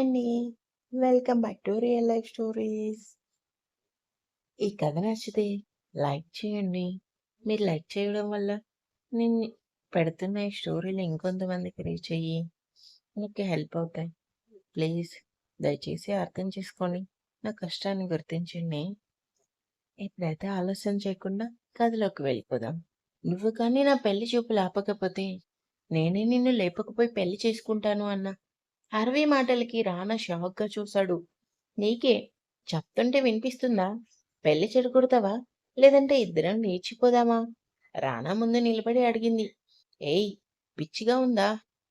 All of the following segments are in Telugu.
అండి. Welcome back to real life stories. ఈ కథ నచ్చితే లైక్ చేయండి. మీరు లైక్ చేయడం వల్ల నేను పెడుతున్న ఈ స్టోరీలు ఇంకొంతమందికి రీచ్ అయ్యి నాకు హెల్ప్ అవుతాయి. ప్లీజ్ దయచేసి అర్థం చేసుకొని నా కష్టాన్ని గుర్తించండి. ఎప్పుడైతే ఆలోచన చేయకుండా కథలోకి వెళ్ళిపోదాం. నువ్వు కానీ నా పెళ్ళి చూపులు ఆపకపోతే నేనే నిన్ను లేపకపోయి పెళ్ళి చేసుకుంటాను అన్నా అరవి మాటలకి రానా షాక్‌గా చూశాడు. నీకే చెప్తుంటే వినిపిస్తుందా? పెళ్ళి చెడుకుడతావా లేదంటే ఇద్దరం లేచిపోదామా? రానా ముందు నిలబడి అడిగింది. ఏయ్! పిచ్చిగా ఉందా?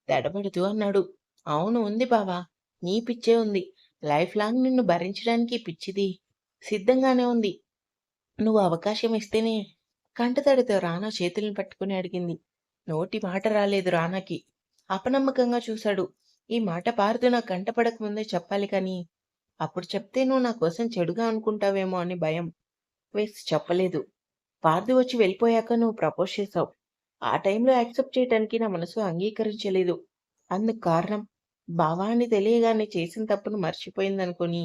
తడబడుతూ అన్నాడు. అవును ఉంది బావా! నీ పిచ్చే ఉంది. లైఫ్ లాంగ్ నిన్ను భరించడానికి పిచ్చిది సిద్ధంగానే ఉంది. నువ్వు అవకాశం ఇస్తేనే కంటతడితో రానా చేతులను పట్టుకుని అడిగింది. నోటి మాట రాలేదు రానాకి. అపనమ్మకంగా చూశాడు. ఈ మాట పారుతూ నా కంటపడక ముందే చెప్పాలి కానీ, అప్పుడు చెప్తే నువ్వు నా కోసం చెడుగా అనుకుంటావేమో అని భయం వేసి చెప్పలేదు. పార్థు వచ్చి వెళ్ళిపోయాక నువ్వు ప్రపోజ్ చేశావు. ఆ టైంలో యాక్సెప్ట్ చేయడానికి నా మనసు అంగీకరించలేదు. అందుకు కారణం బావా అని తెలియగానే చేసిన తప్పును మర్చిపోయిందనుకొని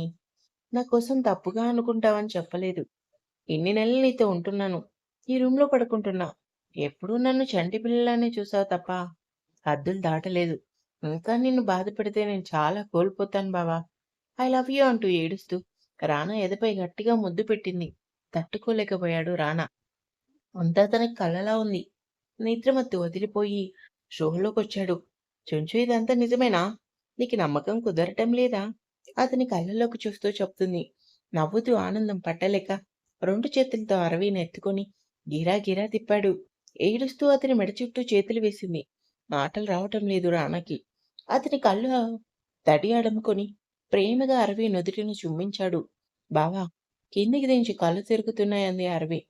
నా కోసం తప్పుగా అనుకుంటావని చెప్పలేదు. ఇన్ని నెలలు నీతో ఉంటున్నాను. ఈ రూమ్‌లో పడుకుంటున్నా. ఎప్పుడూ నన్ను చంటి పిల్లలానే చూసావు తప్ప హద్దులు దాటలేదు. ఇంకా నిన్ను బాధపెడితే నేను చాలా కోల్పోతాను బావా! ఐ లవ్ యూ అంటూ ఏడుస్తూ రానా ఎదపై గట్టిగా ముద్దు పెట్టింది. తట్టుకోలేకపోయాడు రానా. అంతా తనకి కళ్ళలా ఉంది. నిద్రమత్తు వదిలిపోయి షోలోకి వచ్చాడు చుంచు ఇదంతా నిజమేనా? నీకు నమ్మకం కుదరటం లేదా? అతని కళ్ళలోకి చూస్తూ చెప్తుంది. నవ్వుతూ ఆనందం పట్టలేక రెండు చేతులతో అరవిని ఎత్తుకొని గిరా గిరా తిప్పాడు. ఏడుస్తూ అతని మెడ చుట్టూ చేతులు వేసింది. మాటలు రావటం లేదు రానాకి. అతని కళ్ళు తడి అడుముకొని ప్రేమగా అరవి నుదుటిని చుమ్మించాడు బావా! కిందికి దించి కళ్ళు తిరుగుతున్నాయంది అరవి.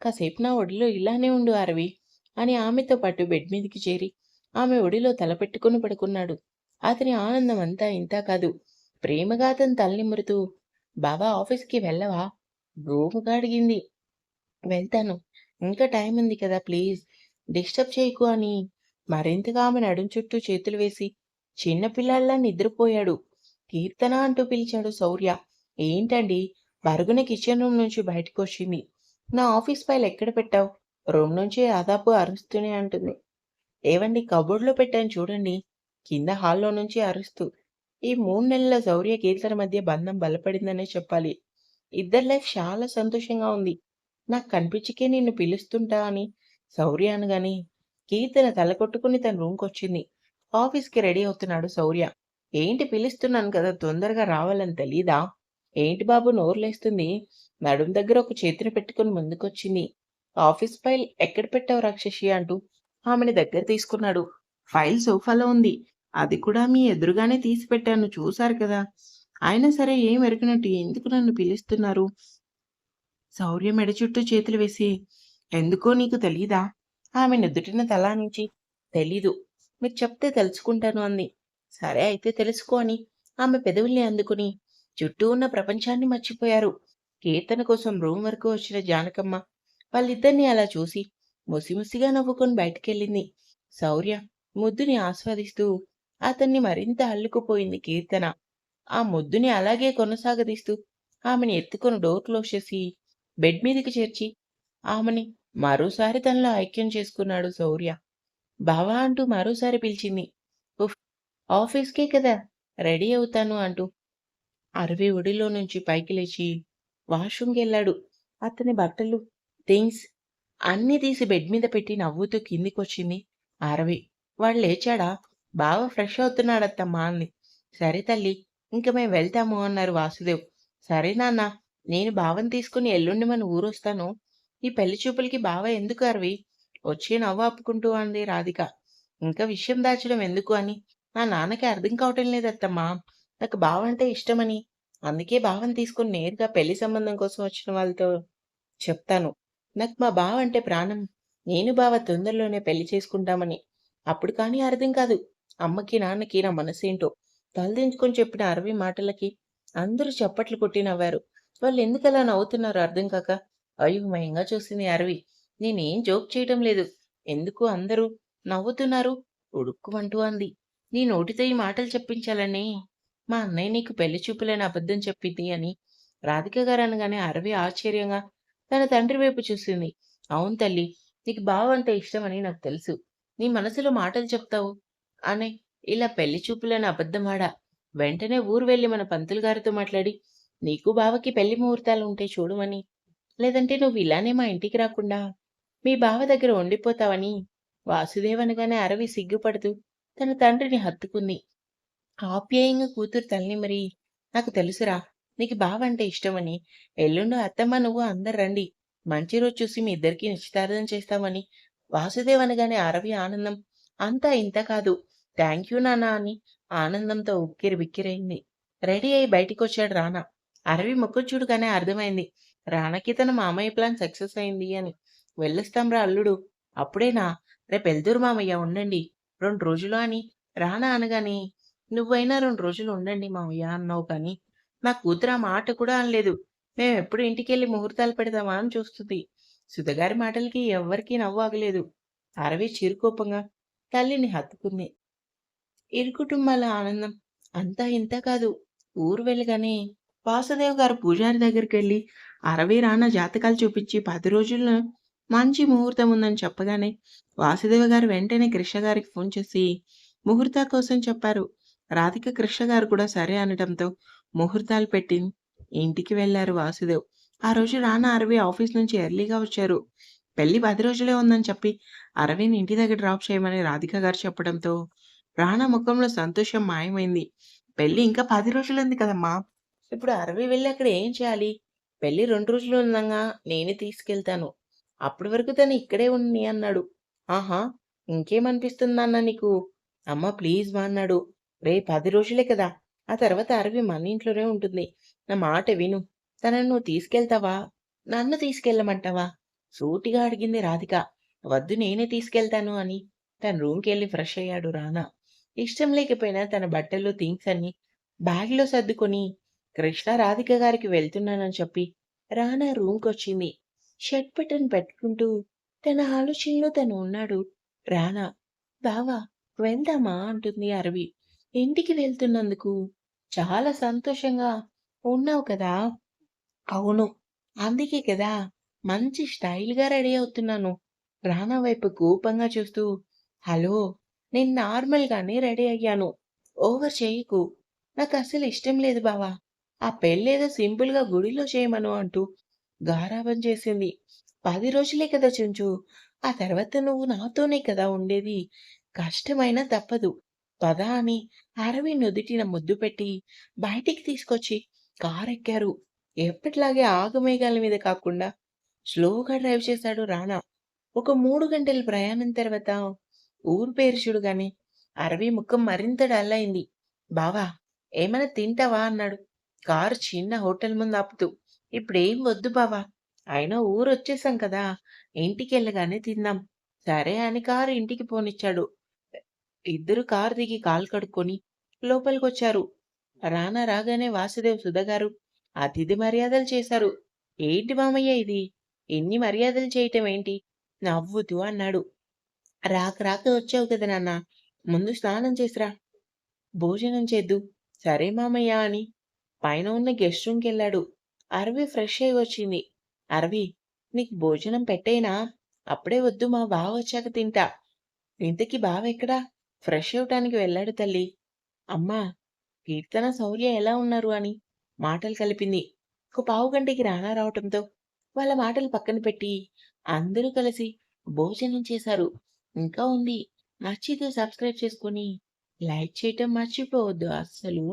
కాసేపు నా ఒడిలో ఇలానే ఉండు అరవి అని ఆమెతో పాటు బెడ్ మీదకి చేరి ఆమె ఒడిలో తలపెట్టుకుని పడుకున్నాడు. అతని ఆనందం అంతా ఇంతా కాదు. ప్రేమగా అతని తలనిమురుతూ బావా ఆఫీస్‌కి వెళ్ళవా? రూముగా అడిగింది. వెళ్తాను. ఇంకా టైం ఉంది కదా ప్లీజ్ డిస్టర్బ్ చేయకు అని మరింతగా ఆమె నడుం చుట్టూ చేతులు వేసి చిన్నపిల్లల్లా నిద్రపోయాడు. కీర్తన అంటూ పిలిచాడు శౌర్య. ఏంటండి? పరుగున కిచెన్ రూమ్ నుంచి బయటకొచ్చింది. నా ఆఫీస్ ఫైల్ ఎక్కడ పెట్టావు? రూమ్ నుంచి దాదాపు అరుస్తూనే అంటుంది. ఏవండి కబోర్డ్‌లో పెట్టాను చూడండి. కింద హాల్‌లో నుంచి అరుస్తూ. ఈ మూడు నెలల శౌర్య కీర్తన మధ్య బంధం బలపడిందనే చెప్పాలి. ఇద్దరి లైఫ్ చాలా సంతోషంగా ఉంది. నాకు కనిపించకే నిన్ను పిలుస్తుంటా అని శౌర్య అనగాని కీర్తన తల కొట్టుకుని తన రూమ్కి వచ్చింది ఆఫీస్‌కి రెడీ అవుతున్నాడు శౌర్య. ఏంటి పిలుస్తున్నాను కదా తొందరగా రావాలని తెలీదా? ఏంటి బాబు నోరులేస్తుంది? నడుం దగ్గర ఒక చేతిని పెట్టుకుని ముందుకొచ్చింది. ఆఫీస్ ఫైల్ ఎక్కడ పెట్టావు రాక్షసి అంటూ ఆమెని దగ్గర తీసుకున్నాడు. ఫైల్ సోఫాలో ఉంది. అది కూడా మీ ఎదురుగానే తీసి పెట్టాను చూశారు కదా! అయినా సరే ఏం ఎరుగనట్టు ఎందుకు నన్ను పిలుస్తున్నారు? శౌర్య మెడ చుట్టూ చేతులు వేసి ఎందుకో నీకు తెలీదా? ఆమె నుదుటిన తలానించి తెలీదు. మీరు చెప్తే తెలుసుకుంటాను అంది. సరే అయితే తెలుసుకో అని ఆమె పెదవుల్ని అందుకుని చుట్టూ ఉన్న ప్రపంచాన్ని మర్చిపోయారు. కీర్తన కోసం రూమ్ వరకు వచ్చిన జానకమ్మ వాళ్ళిద్దరిని అలా చూసి ముసిముసిగా నవ్వుకొని బయటికెళ్ళింది. శౌర్య ముద్దుని ఆస్వాదిస్తూ అతన్ని మరింత అల్లుకుపోయింది కీర్తన. ఆ ముద్దుని అలాగే కొనసాగదీస్తూ ఆమెని ఎత్తుకొని డోర్ క్లోజ్ చేసి బెడ్ మీదకి చేర్చి ఆమెని మరోసారి తనలో ఐక్యం చేసుకున్నాడు శౌర్య. బావా అంటూ మరోసారి పిలిచింది. ఉఫ్! ఆఫీస్‌కే కదా! రెడీ అవుతాను అంటూ అరవి ఒడిలో నుంచి పైకి లేచి వాష్‌రూమ్‌కెళ్ళాడు. అతని బట్టలు, థింగ్స్ అన్నీ తీసి బెడ్ మీద పెట్టి నవ్వుతూ కిందికొచ్చింది అరవి. వాడు లేచాడా? బావ ఫ్రెష్ అవుతున్నాడత్తమ్మా అంది. సరే తల్లి ఇంక మేము వెళ్తాము అన్నారు వాసుదేవ్. సరే నాన్న నేను బావని తీసుకుని ఎల్లుండి మన ఊరొస్తాను. ఈ పెళ్ళి చూపులకి బావ ఎందుకు అరవి? వచ్చి నవ్వాపుకుంటూ అంది రాధిక. ఇంకా విషయం దాచడం ఎందుకు అని నా నాన్నకి అర్థం కావటం లేదత్తమ్మా. నాకు బావ అంటే ఇష్టమని. అందుకే బావని తీసుకొని నేరుగా పెళ్ళి సంబంధం కోసం వచ్చిన వాళ్ళతో చెప్తాను. నాకు మా బావ అంటే ప్రాణం. నేను బావ తొందరలోనే పెళ్ళి చేసుకుంటామని. అప్పుడు కానీ అర్థం కాదు. అమ్మకి, నాన్నకి నా మనసేంటో. తలదించుకొని చెప్పిన అరవి మాటలకి అందరూ చప్పట్లు కొట్టి నవ్వారు. వాళ్ళు ఎందుకలా నవ్వుతున్నారో అర్థం కాక అయోమయంగా చూసింది అరవి. నేనేం జోక్ చేయటం లేదు. ఎందుకు అందరూ నవ్వుతున్నారు? ఉడుక్కుమంటూ అంది. నీ నోటితో ఈ మాటలు చెప్పించాలని మా అన్నయ్య నీకు పెళ్ళి చూపులేని అబద్ధం చెప్పింది అని రాధిక గారు అనగానే అరవి ఆశ్చర్యంగా తన తండ్రి వైపు చూసింది అవును తల్లి నీకు బావ అంటే ఇష్టమని నాకు తెలుసు నీ మనసులో మాటలు చెప్తావు అని ఇలా పెళ్ళి చూపులేని అబద్ధమాడా వెంటనే ఊరు వెళ్ళి మన పంతులు గారితో మాట్లాడి నీకు బావకి పెళ్ళి ముహూర్తాలు ఉంటే చూడమని లేదంటే నువ్వు ఇలానే మా ఇంటికి రాకుండా మీ బావ దగ్గర ఉండిపోతావని వాసుదేవ్ అనగానే అరవి సిగ్గుపడుతూ తన తండ్రిని హత్తుకుంది. ఆప్యాయంగా కూతురు తల్లి మరి నాకు తెలుసురా నీకు బావ అంటే ఇష్టమని. ఎల్లుండు అత్తమ్మ నువ్వు అందరు రండి. మంచి రోజు చూసి మీ ఇద్దరికి నిశ్చితార్థం చేస్తామని వాసుదేవ్ అనగానే అరవి ఆనందం. అంతా ఇంత కాదు. థ్యాంక్ యూ నానా అని ఆనందంతో ఉక్కిరి బిక్కిరైంది. రెడీ అయి బయటికి వచ్చాడు రానా. అరవి ముక్కు చూడగానే అర్థమైంది. రాణకి తన మామయ్య ప్లాన్ సక్సెస్ అయింది అని. వెళ్ళొస్తాంరా అల్లుడు. అప్పుడేనా? రేపు వెళ్తురు మామయ్య ఉండండి. రెండు రోజులు అని రానా అనగానే నువ్వైనా రెండు రోజులు ఉండండి మామయ్య అన్నావు కానీ నా కూతురు ఆ మాట కూడా అనలేదు. మేము ఎప్పుడు ఇంటికెళ్ళి ముహూర్తాలు పెడదామా అని చూస్తుంది. సుధగారి మాటలకి ఎవ్వరికీ నవ్వాగలేదు అరవి చిరుకోపంగా తల్లిని హత్తుకుంది. ఇరు కుటుంబాల ఆనందం అంతా ఇంత కాదు. ఊరు వెళ్ళగానే వాసుదేవ్ గారు పూజారి దగ్గరికి వెళ్ళి అరవి రానా జాతకాలు చూపించి పది రోజుల్లో మంచి ముహూర్తం ఉందని చెప్పగానే వాసుదేవ గారు వెంటనే కృష్ణ గారికి ఫోన్ చేసి ముహూర్త కోసం చెప్పారు. రాధిక కృష్ణ గారు కూడా సరే అనటంతో ముహూర్తాలు పెట్టి ఇంటికి వెళ్ళారు వాసుదేవ్. ఆ రోజు రానా అరవి ఆఫీస్ నుంచి ఎర్లీగా వచ్చారు. పెళ్ళి పది రోజులే ఉందని చెప్పి అరవిని ఇంటి దగ్గర డ్రాప్ చేయమని రాధిక గారు చెప్పడంతో రానా ముఖంలో సంతోషం మాయమైంది. పెళ్ళి ఇంకా పది రోజులు ఉంది కదమ్మా. ఇప్పుడు అరవి వెళ్ళి అక్కడ ఏం చేయాలి? పెళ్ళి రెండు రోజులు ఉందంగా నేనే తీసుకెళ్తాను. అప్పటి వరకు తను ఇక్కడే ఉంది అన్నాడు. ఆహా ఇంకేమనిపిస్తుందన్న నీకు? అమ్మ ప్లీజ్ మా అన్నాడు. రే పది రోజులే కదా ఆ తర్వాత అరవి మన ఇంట్లోనే ఉంటుంది. నా మాట విను. తనను నువ్వు తీసుకెళ్తావా? నన్ను తీసుకెళ్ళమంటావా? సూటిగా అడిగింది రాధిక. వద్దు నేనే తీసుకెళ్తాను అని తన రూమ్కి వెళ్ళి ఫ్రెష్ అయ్యాడు రానా ఇష్టం లేకపోయినా తన బట్టలు థింగ్స్ అన్ని బ్యాగ్లో సర్దుకొని కృష్ణ రాధిక గారికి వెళ్తున్నానని చెప్పి రానా రూమ్కి వచ్చింది షర్ట్ బటన్ పెట్టుకుంటూ తన ఆలోచనలో తను ఉన్నాడు. రానా బావా వెళ్దామా? అంటుంది అరవి. ఇంటికి వెళ్తున్నందుకు చాలా సంతోషంగా ఉన్నావు కదా. అవును అందుకే కదా. మంచి స్టైల్గా రెడీ అవుతున్నాను. రానా వైపు కోపంగా చూస్తూ హలో నేను నార్మల్గానే రెడీ అయ్యాను. ఓవర్ చేయకు. నాకు అసలు ఇష్టం లేదు బావా. ఆ పెళ్ళేదో సింపుల్గా గుడిలో చేయమను అంటూ గారాబం చేసింది. పది రోజులే కదా చుంచు. ఆ తర్వాత నువ్వు నాతోనే కదా ఉండేది. కష్టమైనా తప్పదు. పద అని అరవి నుదుటిన ముద్దు పెట్టి బయటికి తీసుకొచ్చి కారెక్కారు. ఎప్పటిలాగే ఆగమేఘాల మీద కాకుండా స్లోగా డ్రైవ్ చేశాడు రానా ఒక మూడు గంటల ప్రయాణం తర్వాత ఊరు పేరు చూడగానే అరవి ముఖం మరింత డల్ అయింది. బావా ఏమైనా తింటావా? అన్నాడు. కారు చిన్న హోటల్ ముందు ఆపుతూ. ఇప్పుడేం వద్దు బావా. అయినా ఊరు వచ్చేసాం కదా. ఇంటికి వెళ్ళగానే తిందాం. సరే అని కారు ఇంటికి పోనిచ్చాడు. ఇద్దరు కారు దిగి కాలు కడుక్కొని లోపలికొచ్చారు. రానా రాగానే వాసుదేవ్ సుధగారు అతిథి మర్యాదలు చేశారు. ఏంటి మామయ్య ఇది? ఎన్ని మర్యాదలు చేయటం ఏంటి? నవ్వుతూ అన్నాడు. రాక రాక వచ్చావు కదా నాన్న. ముందు స్నానం చేసిరా. భోజనం చేద్దు. సరే మామయ్య అని పైన ఉన్న గెస్ట్ రూమ్కి వెళ్ళాడు అరవి ఫ్రెష్ అయి వచ్చింది. అరవి నీకు భోజనం పెట్టేనా? అప్పుడే వద్దు మా బావ వచ్చాక తింటా. ఇంతకీ బావ ఎక్కడా? ఫ్రెష్ అవటానికి వెళ్ళాడు తల్లి. అమ్మా కీర్తన శౌర్య ఎలా ఉన్నారు అని? మాటలు కలిపింది. ఒక పావు గంటకి రానా రావటంతో వాళ్ళ మాటలు పక్కన పెట్టి అందరూ కలిసి భోజనం చేశారు. ఇంకా ఉంది. నచ్చితే సబ్స్క్రైబ్ చేసుకొని లైక్ చేయటం మర్చిపోవద్దు. అస్సలు